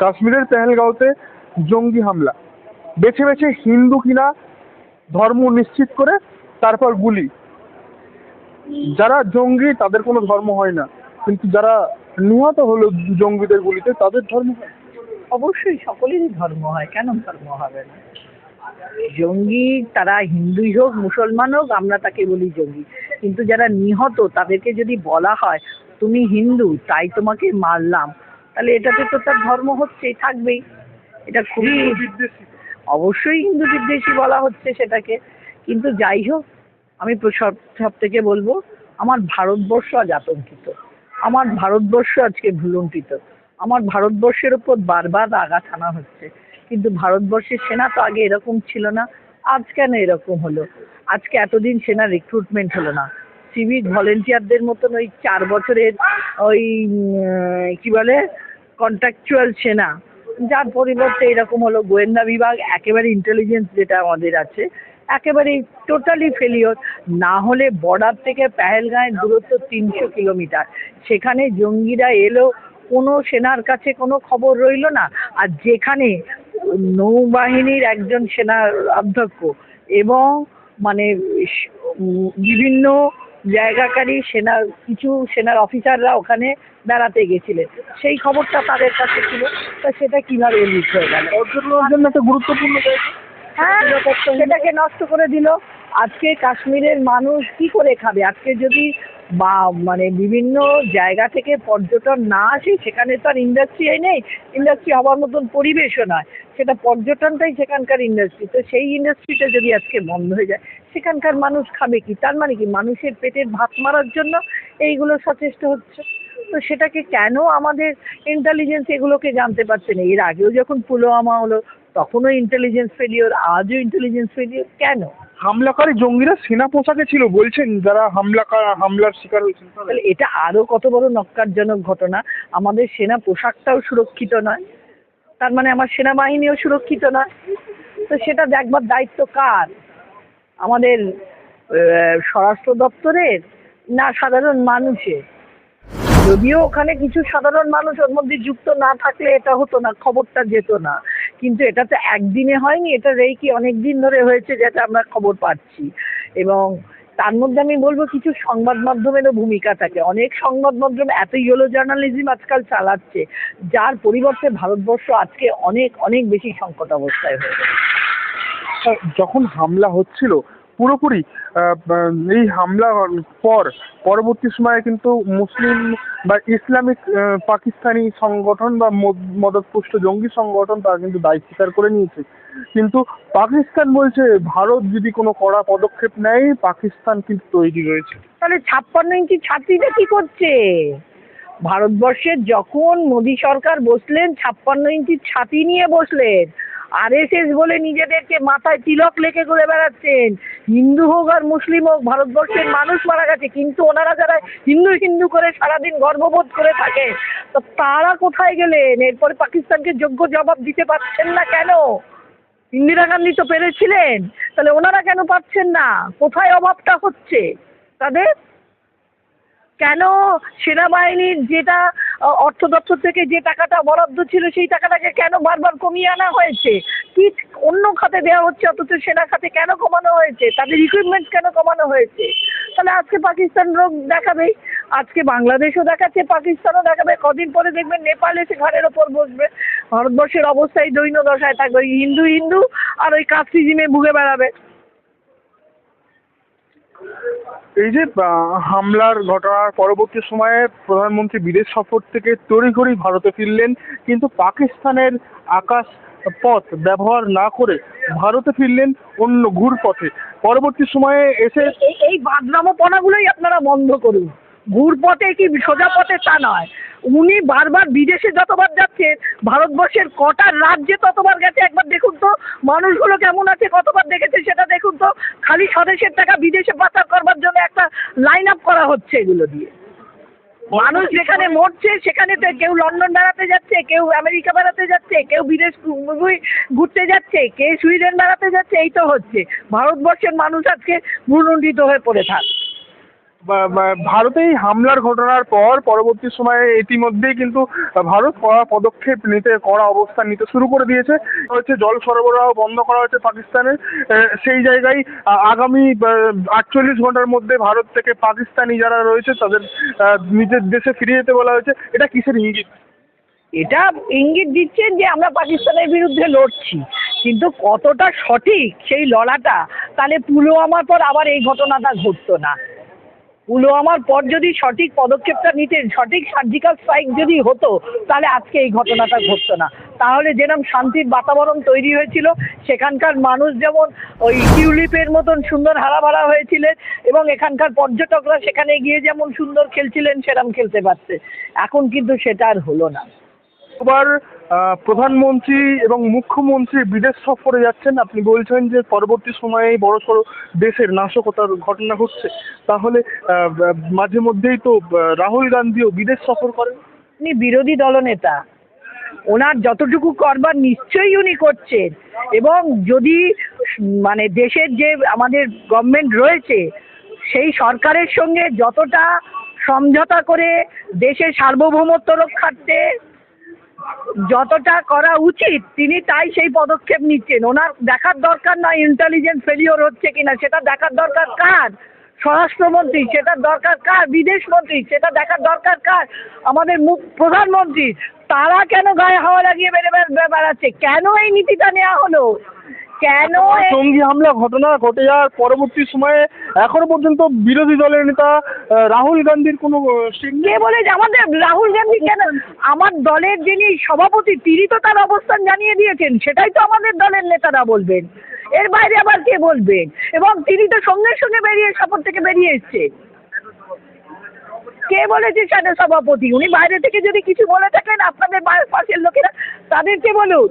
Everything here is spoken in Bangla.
কাশ্মীরের পেহেলগাঁওতে জঙ্গি হামলা। বেছে বেছে হিন্দু কিনা ধর্ম নিশ্চিত করে তারপর গুলি। যারা জঙ্গি, তাদের কোনো ধর্ম হয় না। কিন্তু যারা নিহত হলো জঙ্গিদের গুলিতে, তাদের ধর্ম অবশ্যই সকলেরই ধর্ম হয়, কেন ধর্ম হবে না? জঙ্গি, তারা হিন্দুই হোক, মুসলমান হোক, আমরা তাকে বলি জঙ্গি। কিন্তু যারা নিহত, তাদেরকে যদি বলা হয়, তুমি হিন্দু, তাই তোমাকে মারলাম। তাহলে এটাতে তো তার ধর্ম হচ্ছেই থাকবেই। এটা খুবই অবশ্যই হিন্দু বিদ্বেষী বলা হচ্ছে সেটাকে। কিন্তু যাই হোক আমি সব সব থেকে বলব আমার ভারতবর্ষ আজ আতঙ্কিত। আমার ভারতবর্ষ আজকে ভুলুণ্ঠিত। আমার ভারতবর্ষের ওপর বারবার আঘাত আনা হচ্ছে। কিন্তু ভারতবর্ষের সেনা তো আগে এরকম ছিল না আজ কেন এরকম হলো? আজকে এতদিন সেনা রিক্রুটমেন্ট হলো না। সিভিক ভলেন্টিয়ারদের মতন ওই চার বছরের ওই কি বলে? কন্ট্রাকচুয়াল সেনা। যার পরিবর্তে এরকম হলো গোয়েন্দা বিভাগ, একেবারে ইন্টেলিজেন্স যেটা আমাদের আছে একেবারে টোটালি ফেলিওর না হলে বর্ডার থেকে পেহেলগাঁয়ের দূরত্ব তিনশো কিলোমিটার। সেখানে জঙ্গিরা এলো, কোনো সেনার কাছে কোনো খবর রইল না। আর যেখানে নৌবাহিনীর একজন সেনা অধ্যক্ষ এবং মানে বিভিন্ন জায়গাকারী সেনা কিছু সেনার অফিসাররা ওখানে বেড়াতে গেছিলেন। সেই খবরটা তাদের কাছে ছিল। তা সেটা কীভাবে লিক হয়ে গেল? জন্য একটা গুরুত্বপূর্ণ হ্যাঁ সেটাকে নষ্ট করে দিল। আজকে কাশ্মীরের মানুষ কি করে খাবে? আজকে যদি বা মানে বিভিন্ন জায়গা থেকে পর্যটন না আসে সেখানে তো আর ইন্ডাস্ট্রি নেই। ইন্ডাস্ট্রি হওয়ার মতন পরিবেশও নয়। সেটা পর্যটনটাই সেখানকার ইন্ডাস্ট্রি তো সেই ইন্ডাস্ট্রিটা যদি আজকে বন্ধ হয়ে যায় সেখানকার মানুষ খাবে কি? তার মানে কি? মানুষের পেটের ভাত মারার জন্য এইগুলো সচেষ্ট হচ্ছে। তো সেটাকে কেন আমাদের ইন্টেলিজেন্স এগুলোকে জানতে পারছে না? এর আগেও যখন পুলওয়ামা হলো তখনও ইন্টেলিজেন্স ফেলিওর আজও ইন্টেলিজেন্স ফেলিওর কেন? হামলাকারী জঙ্গিরা সেনা পোশাকে ছিল বলছেন যারা হামলাকার হামলার শিকার হয়েছেন তাহলে এটা আরও কত বড় নক্কারজনক ঘটনা? আমাদের সেনা পোশাকটাও সুরক্ষিত নয়। তার মানে আমার সেনাবাহিনীও সুরক্ষিত নয়। তো সেটা দেখবার দায়িত্ব কার? আমাদের স্বরাষ্ট্র দপ্তরের না সাধারণ মানুষের। যদিও ওখানে কিছু সাধারণ মানুষ ওর মধ্যে যুক্ত না থাকলে এটা হতো না, খবরটা যেত না। কিন্তু এটা তো একদিনে হয়নি, এটা রেই কি অনেক দিন ধরে হয়েছে যেটা আমরা খবর পাচ্ছি। এবং তার মধ্যে আমি বলব কিছু সংবাদ মাধ্যমেরও ভূমিকা থাকে। অনেক সংবাদ মাধ্যম, এত ইয়েলো জার্নালিজম আজকাল চালাচ্ছে, যার পরিবর্তে ভারতবর্ষ আজকে অনেক অনেক বেশি সংকট অবস্থায় হয়ে গেছে। যখন হামলা হচ্ছিল, পুরোপুরি এই হামলার পর, পরবর্তী সময়ে কিন্তু মুসলিম বা ইসলামিক পাকিস্তানি সংগঠন বা মদ- মদতপুষ্ট জঙ্গি সংগঠন তারা কিন্তু দায় স্বীকার করে নিয়েছে। কিন্তু পাকিস্তান বলছে, ভারত যদি কোনো কড়া পদক্ষেপ নেয়, পাকিস্তান কিন্তু তৈরি রয়েছে। তাহলে ছাপ্পান্ন ইঞ্চি ছাত্রীরা কি করছে? ভারতবর্ষের যখন মোদী সরকার বসলেন, ছাপ্পান্ন ইঞ্চি ছাতি নিয়ে বসলেন আরএসএস বলে নিজেদেরকে মাথায় তিলক লেখে ঘুরে বেড়াচ্ছেন। হিন্দু হোক আর মুসলিম হোক, ভারতবর্ষের মানুষ মারা গেছে, কিন্তু ওনারা যারা হিন্দু হিন্দু করে সারাদিন গর্ববোধ করে থাকে তো তারা কোথায় গেলেন? এরপরে পাকিস্তানকে যোগ্য জবাব দিতে পারছেন না কেন? ইন্দিরা গান্ধী তো পেরেছিলেন, তাহলে ওনারা কেন পাচ্ছেন না? কোথায় অভাবটা হচ্ছে? তাদের কেন সেনাবাহিনীর যেটা অর্থ দপ্তর থেকে যে টাকাটা বরাদ্দ ছিল সেই টাকাটাকে কেন বারবার কমিয়ে আনা হয়েছে? কি অন্য খাতে দেওয়া হচ্ছে, অথচ সেনা খাতে কেন কমানো হয়েছে? তাদের ইকুইপমেন্ট কেন কমানো হয়েছে? তাহলে আজকে পাকিস্তান রোগ দেখাবেই আজকে বাংলাদেশও দেখাচ্ছে, পাকিস্তানও দেখাবে। কদিন পরে দেখবেন নেপাল এসে ঘাড়ের ওপর বসবে। ভারতবর্ষের অবস্থায় দৈন্য দশায় থাকবে হিন্দু হিন্দু আর ওই কাস্টিজিমে ভুগে বেড়াবে। এই যে হামলার ঘটনার পরবর্তী সময়ে প্রধানমন্ত্রী বিদেশ সফর থেকে তড়িঘড়ি ভারতে ফিরলেন, কিন্তু পাকিস্তানের আকাশ পথ ব্যবহার না করে ভারতে ফিরলেন অন্য ঘুর পথে পরবর্তী সময়ে এসে এই এই বাদরামোপনাগুলোই আপনারা বন্ধ করুন। ঘুর পথে কি সোজা পথে তা নয়। উনি বারবার বিদেশে যতবার যাচ্ছেন ভারতবর্ষের কটা রাজ্যে ততবার গেছে। একবার দেখুন তো, মানুষগুলো কেমন আছে, কতবার দেখেছে সেটা দেখুন তো। খালি স্বদেশের টাকা বিদেশে পাচার করবার জন্য একটা লাইন আপ করা হচ্ছে এগুলো দিয়ে। মানুষ যেখানে মরছে সেখানে কেউ লন্ডন বেড়াতে যাচ্ছে, কেউ আমেরিকা বেড়াতে যাচ্ছে, কেউ বিদেশ ঘুরতে যাচ্ছে কে সুইডেন বেড়াতে যাচ্ছে, এই তো হচ্ছে। ভারতবর্ষের মানুষ আজকে ভূলুণ্ঠিত হয়ে পড়ে থাক। ভারতে এই হামলার ঘটনার পর পরবর্তী সময়ে ইতিমধ্যেই কিন্তু ভারত কড়া পদক্ষেপ নিতে, কড়া অবস্থান নিতে শুরু করে দিয়েছে। হচ্ছে জল সরবরাহ বন্ধ করা হয়েছে পাকিস্তানের। সেই জায়গায় আগামী আটচল্লিশ ঘণ্টার মধ্যে ভারত থেকে পাকিস্তানি যারা রয়েছে, তাদের নিজের দেশে ফিরে যেতে বলা হয়েছে। এটা কিসের ইঙ্গিত? এটা ইঙ্গিত দিচ্ছেন যে আমরা পাকিস্তানের বিরুদ্ধে লড়ছি। কিন্তু কতটা সঠিক সেই লড়াটা, তাহলে পুলওয়ামার পর আবার এই ঘটনাটা ঘটতো না। পুলওয়ামার পর যদি সঠিক পদক্ষেপটা নিতেন সঠিক সার্জিক্যাল স্ট্রাইক যদি হতো, তাহলে আজকে এই ঘটনাটা ঘটতো না। তাহলে যেরকম শান্তির বাতাবরণ তৈরি হয়েছিল, সেখানকার মানুষ যেমন ওই টিউলিপের মতন সুন্দর হারাভারা হয়েছিলেন, এবং এখানকার পর্যটকরা সেখানে গিয়ে যেমন সুন্দর খেলছিলেন সেরকম খেলতে পারছে। এখন কিন্তু সেটা আর হলো না। এবার প্রধানমন্ত্রী এবং মুখ্যমন্ত্রী বিদেশ সফরে যাচ্ছেন। আপনি বলছেন যে পরবর্তী সময়ে বড় সড়ো দেশের নাশকতার ঘটনা ঘটছে। তাহলে মাঝে মধ্যেই তো রাহুল গান্ধীও বিদেশ সফর করেন। উনি বিরোধী দলনেতা। ওনার যতটুকু করবার নিশ্চয়ই উনি করছেন। এবং যদি মানে দেশের যে আমাদের গভর্নমেন্ট রয়েছে, সেই সরকারের সঙ্গে যতটা সমঝোতা করে দেশের সার্বভৌমত্ব রক্ষার্থে যতটা করা উচিত, তিনি তাই সেই পদক্ষেপ নিচ্ছেন। ওনার দেখার দরকার না ইন্টেলিজেন্স ফেলিওর হচ্ছে কিনা, সেটা দেখার দরকার কার? স্বরাষ্ট্রমন্ত্রী, সেটা দরকার কার? বিদেশ মন্ত্রী সেটা দেখার দরকার কার? আমাদের মুখ প্রধানমন্ত্রী, তারা কেন গায়ে হাওয়া লাগিয়ে বেড়ে- বেড়াচ্ছে? কেন এই নীতিটা নেওয়া হলো? কেন জঙ্গি হামলা ঘটনা ঘটে যাওয়ার পরবর্তী সময়ে এখনও পর্যন্ত বিরোধী দলের নেতা রাহুল গান্ধীর কোনো কে বলে আমাদের রাহুল গান্ধী কেন? আমার দলের যিনি সভাপতি তিনি তো তার অবস্থান জানিয়ে দিয়েছেন সেটাই তো আমাদের দলের নেতারা বলবেন। এর বাইরে আবার কে বলবেন এবং তিনি তো সঙ্গে সঙ্গে বেরিয়ে শপথ থেকে বেরিয়ে এসছেন কে বলেছে সেটা সভাপতি? উনি বাইরে থেকে যদি কিছু বলে থাকেন আপনাদের পাশের লোকেরা তাদেরকে বলুন।